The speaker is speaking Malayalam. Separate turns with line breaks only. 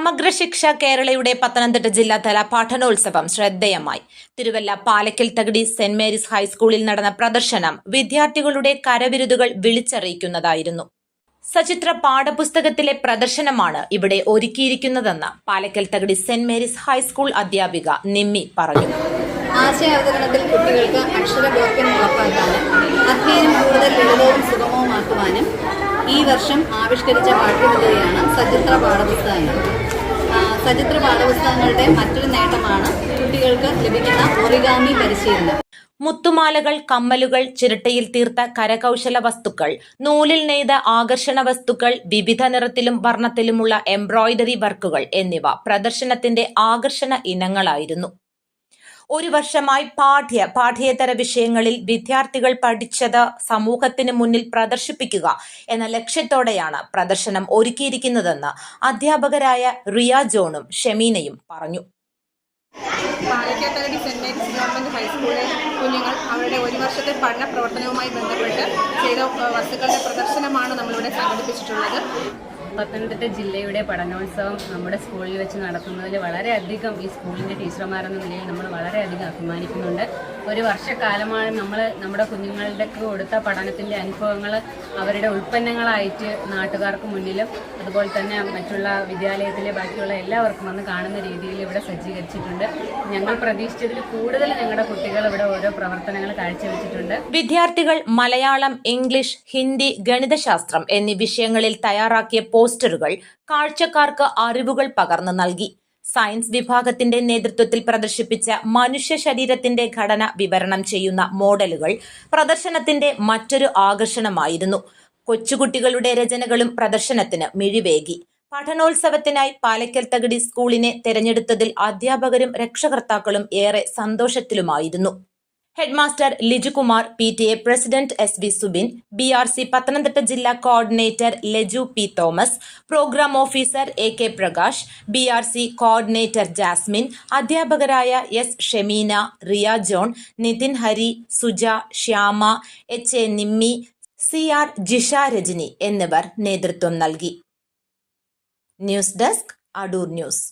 സമഗ്ര ശിക്ഷ കേരളയുടെ പത്തനംതിട്ട ജില്ലാതല പഠനോത്സവം ശ്രദ്ധേയമായി. തിരുവല്ല പാലക്കൽ തകടി സെന്റ് മേരീസ് ഹൈസ്കൂളിൽ നടന്ന പ്രദർശനം വിദ്യാർത്ഥികളുടെ കരവിരുതുകൾ വിളിച്ചറിയിക്കുന്നതായിരുന്നു. സചിത്ര പാഠപുസ്തകത്തിലെ പ്രദർശനമാണ് ഇവിടെ ഒരുക്കിയിരിക്കുന്നതെന്ന് Palakkal Thakadi saint Mary's high school അധ്യാപിക നിമ്മി പറഞ്ഞു.
ആശയാവതരണത്തിൽ കുട്ടികൾക്ക് അക്ഷരബോധ്യം ഉറപ്പാക്കാനും കൂടുതൽ ലളിതവും സുഗമവുമാക്കുവാനും ഈ വർഷം ആവിഷ്കരിച്ച പാഠ്യപദ്ധതിയാണ് സചിത്ര പാഠപുസ്തകങ്ങൾ. സചിത്ര പാഠപുസ്തകങ്ങളുടെ മറ്റൊരു നേട്ടമാണ് കുട്ടികൾക്ക് ലഭിക്കുന്ന ഒറിഗാമി പരിശീലനം.
മുത്തുമാലകൾ കമ്മലുകൾ ചിരട്ടയിൽ തീർത്ത കരകൗശല വസ്തുക്കൾ നൂലിൽ നെയ്ത ആകർഷണ വസ്തുക്കൾ വിവിധ നിറത്തിലും വർണത്തിലുമുള്ള എംബ്രോയിഡറി വർക്കുകൾ എന്നിവ പ്രദർശനത്തിന്റെ ആകർഷണ ഇനങ്ങളായിരുന്നു. ഒരു വർഷമായി പാഠ്യ പാഠ്യേതര വിഷയങ്ങളിൽ വിദ്യാർത്ഥികൾ പഠിച്ചത് സമൂഹത്തിന് മുന്നിൽ പ്രദർശിപ്പിക്കുക എന്ന ലക്ഷ്യത്തോടെയാണ് പ്രദർശനം ഒരുക്കിയിരിക്കുന്നതെന്ന് അധ്യാപകരായ റിയ ജോണും ഷെമീനയും പറഞ്ഞു.
പാലക്കാത്തകടി സെന്റ് മേരീസ് ഗവൺമെന്റ് ഹൈസ്കൂളിലെ കുഞ്ഞുങ്ങൾ അവരുടെ ഒരു വർഷത്തെ പഠന പ്രവർത്തനവുമായി ബന്ധപ്പെട്ട് ചെയ്ത വസ്തുക്കളുടെ പ്രദർശനമാണ് നമ്മളിവിടെ സംഘടിപ്പിച്ചിട്ടുള്ളത്.
പത്തനംതിട്ട ജില്ലയുടെ പഠനോത്സവം നമ്മുടെ സ്കൂളിൽ വെച്ച് നടത്തുന്നതിൽ വളരെയധികം ഈ സ്കൂളിന്റെ ടീച്ചർമാരെന്ന നിലയിൽ നമ്മൾ വളരെയധികം അഭിമാനിക്കുന്നുണ്ട്. ഒരു വർഷക്കാലമാണ് നമ്മൾ നമ്മുടെ കുഞ്ഞുങ്ങളുടെ കൊടുത്ത പഠനത്തിന്റെ അനുഭവങ്ങൾ അവരുടെ ഉൽപ്പന്നങ്ങളായിട്ട് നാട്ടുകാർക്ക് മുന്നിലും അതുപോലെ തന്നെ മറ്റുള്ള വിദ്യാലയത്തിലെ ബാക്കിയുള്ള എല്ലാവർക്കും വന്ന് കാണുന്ന രീതിയിൽ ഇവിടെ സജ്ജീകരിച്ചിട്ടുണ്ട്. ഞങ്ങൾ പ്രതീക്ഷിച്ചതിൽ കൂടുതൽ ഞങ്ങളുടെ കുട്ടികൾ ഇവിടെ ഓരോ പ്രവർത്തനങ്ങൾ കാഴ്ചവെച്ചിട്ടുണ്ട്.
വിദ്യാർത്ഥികൾ മലയാളം ഇംഗ്ലീഷ് ഹിന്ദി ഗണിതശാസ്ത്രം എന്നീ വിഷയങ്ങളിൽ തയ്യാറാക്കിയ പോസ്റ്ററുകൾ കാഴ്ചക്കാർക്ക് അറിവുകൾ പകർന്നു നൽകി. സയൻസ് വിഭാഗത്തിന്റെ നേതൃത്വത്തിൽ പ്രദർശിപ്പിച്ച മനുഷ്യ ശരീരത്തിന്റെ ഘടന വിവരണം ചെയ്യുന്ന മോഡലുകൾ പ്രദർശനത്തിന്റെ മറ്റൊരു ആകർഷണമായിരുന്നു. കൊച്ചുകുട്ടികളുടെ രചനകളും പ്രദർശനത്തിന് മിഴിവേകി. പഠനോത്സവത്തിനായി പാലക്കൽ തകടി സ്കൂളിനെ തെരഞ്ഞെടുത്തതിൽ അധ്യാപകരും രക്ഷകർത്താക്കളും ഏറെ സന്തോഷത്തിലുമായിരുന്നു. Headmaster Lijukumar P T A president S V Subin B R C Pathanamthitta ജില്ലാ coordinator Laju P Thomas programme officer A K Prakash B R C coordinator Jasmine അധ്യാപകരായ S Shemeena Riya John Nithin Hari Suja Shyama H A Nimmi C R Jisha Rajani എന്നിവർ നേതൃത്വം നൽകി. News desk Adoor news